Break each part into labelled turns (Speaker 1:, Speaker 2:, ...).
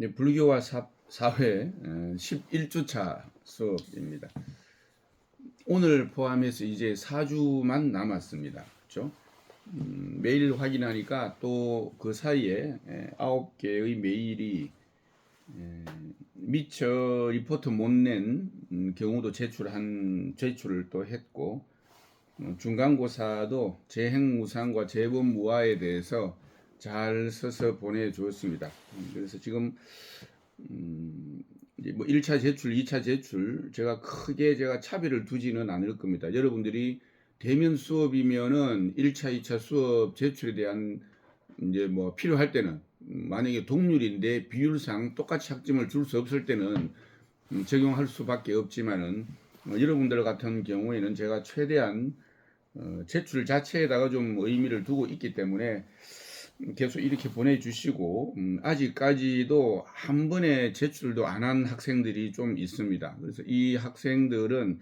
Speaker 1: 네, 불교와 사, 사회 11주차 수업입니다. 오늘 포함해서 이제 4주만 남았습니다. 그렇죠? 음, 메일 확인하니까 또 그 사이에 에, 9개의 메일이 에, 미처 리포트 못낸 음, 경우도 제출한 제출을 또 했고 어, 중간고사도 재행 무상과 재본무화에 대해서 잘 써서 보내주었습니다. 음, 그래서 지금 음, 뭐 1차 제출, 2차 제출 제가 크게 제가 차별을 두지는 않을 겁니다. 여러분들이 대면 수업이면은 1차, 2차 수업 제출에 대한 이제 뭐 필요할 때는 음, 만약에 동률인데 비율상 똑같이 학점을 줄 수 없을 때는 음, 적용할 수밖에 없지만은 어, 여러분들 같은 경우에는 제가 최대한 어, 제출 자체에다가 좀 의미를 두고 있기 때문에 계속 이렇게 보내주시고 음, 아직까지도 한 번에 제출도 안 한 학생들이 좀 있습니다. 그래서 이 학생들은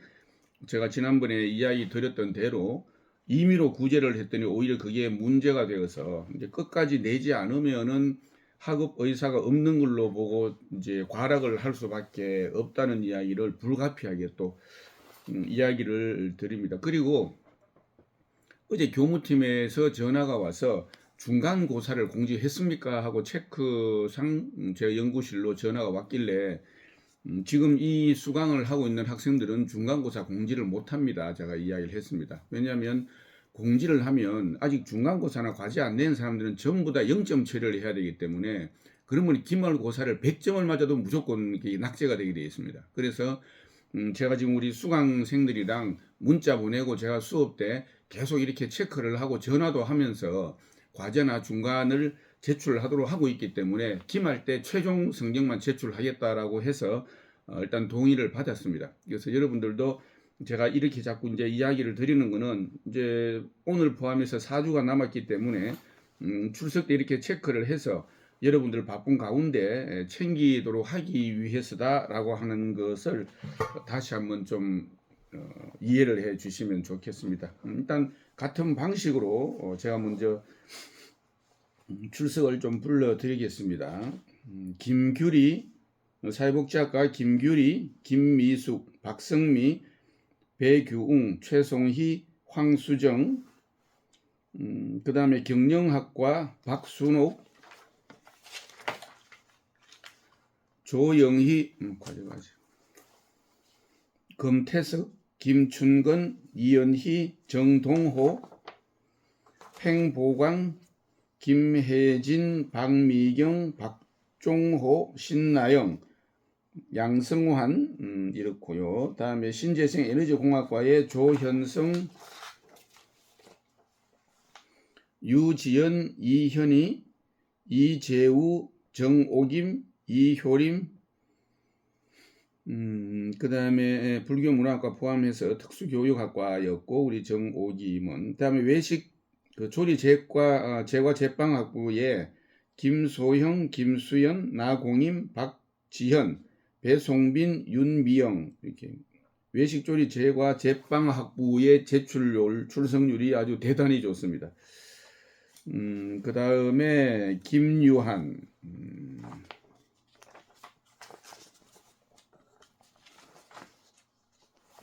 Speaker 1: 제가 지난번에 이야기 드렸던 대로 임의로 구제를 했더니 오히려 그게 문제가 되어서 이제 끝까지 내지 않으면은 학업 의사가 없는 걸로 보고 이제 과락을 할 수밖에 없다는 이야기를 불가피하게 또 음, 이야기를 드립니다. 그리고 어제 교무팀에서 전화가 와서 중간고사를 공지했습니까? 하고 체크상 음, 제 연구실로 전화가 왔길래 음, 지금 이 수강을 하고 있는 학생들은 중간고사 공지를 못합니다. 제가 이야기를 했습니다. 왜냐하면 공지를 하면 아직 중간고사나 과제 안 낸 사람들은 전부 다 0점 처리를 해야 되기 때문에 그러면 기말고사를 100점을 맞아도 무조건 낙제가 되게 되어 있습니다. 그래서 음, 제가 지금 우리 수강생들이랑 문자 보내고 제가 수업 때 계속 이렇게 체크를 하고 전화도 하면서 과제나 중간을 제출하도록 하고 있기 때문에 기말 때 최종 성적만 제출하겠다라고 해서 어, 일단 동의를 받았습니다. 그래서 여러분들도 제가 이렇게 자꾸 이제 이야기를 드리는 거는 이제 오늘 포함해서 4주가 남았기 때문에 음, 출석 때 이렇게 체크를 해서 여러분들 바쁜 가운데 챙기도록 하기 위해서다라고 하는 것을 다시 한번 좀 어, 이해를 해 주시면 좋겠습니다. 음, 일단 같은 방식으로 어, 제가 먼저 음, 출석을 좀 불러드리겠습니다. 음, 김규리 사회복지학과 김규리, 김미숙, 박성미, 배규웅, 최송희, 황수정, 음, 그 다음에 경영학과 박순옥, 조영희, 음, 가져가죠. 금태석, 김춘건, 이연희, 정동호, 팽보광, 김혜진, 박미경, 박종호, 신나영, 양성환 음, 이렇고요. 다음에 신재생 에너지공학과의 조현성, 유지연, 이현희, 이재우, 정오김, 이효림, 음, 그 다음에 불교 문화학과 포함해서 특수교육학과였고 우리 정오김은. 그다음에 외식 그 조리 제과 어, 제빵학부에 김소형, 김수연, 나공임, 박지현, 배송빈, 윤미영. 이렇게 외식 조리 제과 제빵학부의 제출률 출석률이 아주 대단히 좋습니다. 음, 그 다음에 김유한, 음,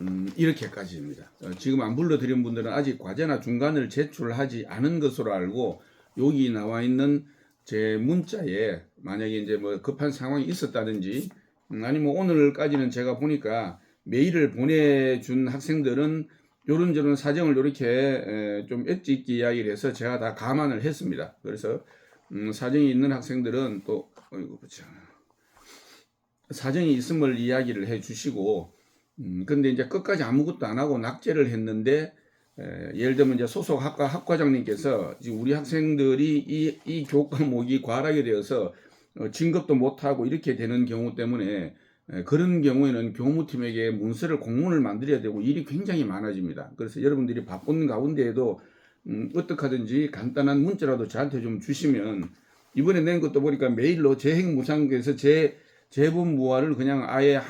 Speaker 1: 음, 이렇게까지입니다. 어, 지금 안 불러드린 분들은 아직 과제나 중간을 제출하지 않은 것으로 알고 여기 나와 있는 제 문자에 만약에 이제 뭐 급한 상황이 있었다든지 음, 아니면 오늘까지는 제가 보니까 메일을 보내준 학생들은 요런저런 사정을 이렇게 좀 엣지 있게 이야기를 해서 제가 다 감안을 했습니다. 그래서 음, 사정이 있는 학생들은 또 어이구 보자. 사정이 있음을 이야기를 해 주시고 음, 근데 이제 끝까지 아무것도 안 하고 낙제를 했는데 에, 예를 들면 이제 소속 학과 학과장님께서 우리 학생들이 이, 이 교과목이 과락이 되어서 어, 진급도 못하고 이렇게 되는 경우 때문에 에, 그런 경우에는 교무팀에게 문서를 공문을 만들어야 되고 일이 굉장히 많아집니다. 그래서 여러분들이 바쁜 가운데에도 음, 어떻게 하든지 간단한 문자라도 저한테 좀 주시면 이번에 낸 것도 보니까 메일로 재행무상에서 제 재본 무화를 그냥 아예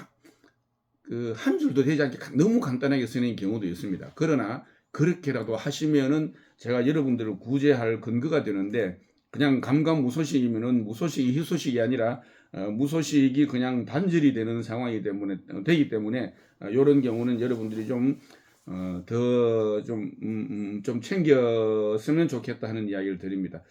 Speaker 1: 그 한 줄도 되지 않게 너무 간단하게 쓰는 경우도 있습니다. 그러나 그렇게라도 하시면은 제가 여러분들을 구제할 근거가 되는데 그냥 감감무소식이면은 무소식이 희소식이 아니라 어, 무소식이 그냥 단절이 되는 상황이 때문에 어, 되기 때문에 이런 경우는 여러분들이 좀 어, 더좀 음, 음, 좀 챙겼으면 좋겠다 하는 이야기를 드립니다.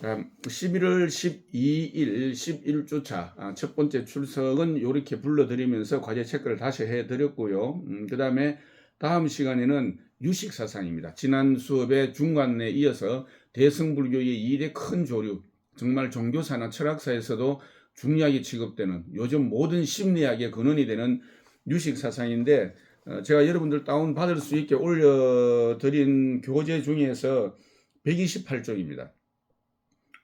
Speaker 1: 자, 11월 12일 11주차 아, 첫 번째 출석은 이렇게 불러드리면서 과제 체크를 다시 해드렸고요. 음, 그 다음에 다음 시간에는 유식 사상입니다. 지난 수업의 중간에 이어서 대승불교의 이대 큰 조류, 정말 종교사나 철학사에서도 중요하게 취급되는 요즘 모든 심리학의 근원이 되는 유식 사상인데 어, 제가 여러분들 다운 받을 수 있게 올려드린 교재 중에서 128쪽입니다.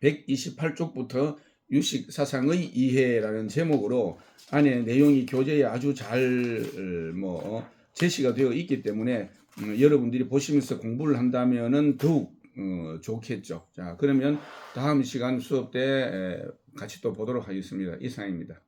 Speaker 1: 128쪽부터 유식 사상의 이해라는 제목으로 안에 내용이 교재에 아주 잘 뭐 제시가 되어 있기 때문에 음, 여러분들이 보시면서 공부를 한다면은 더욱 어, 좋겠죠. 자, 그러면 다음 시간 수업 때 에, 같이 또 보도록 하겠습니다. 이상입니다.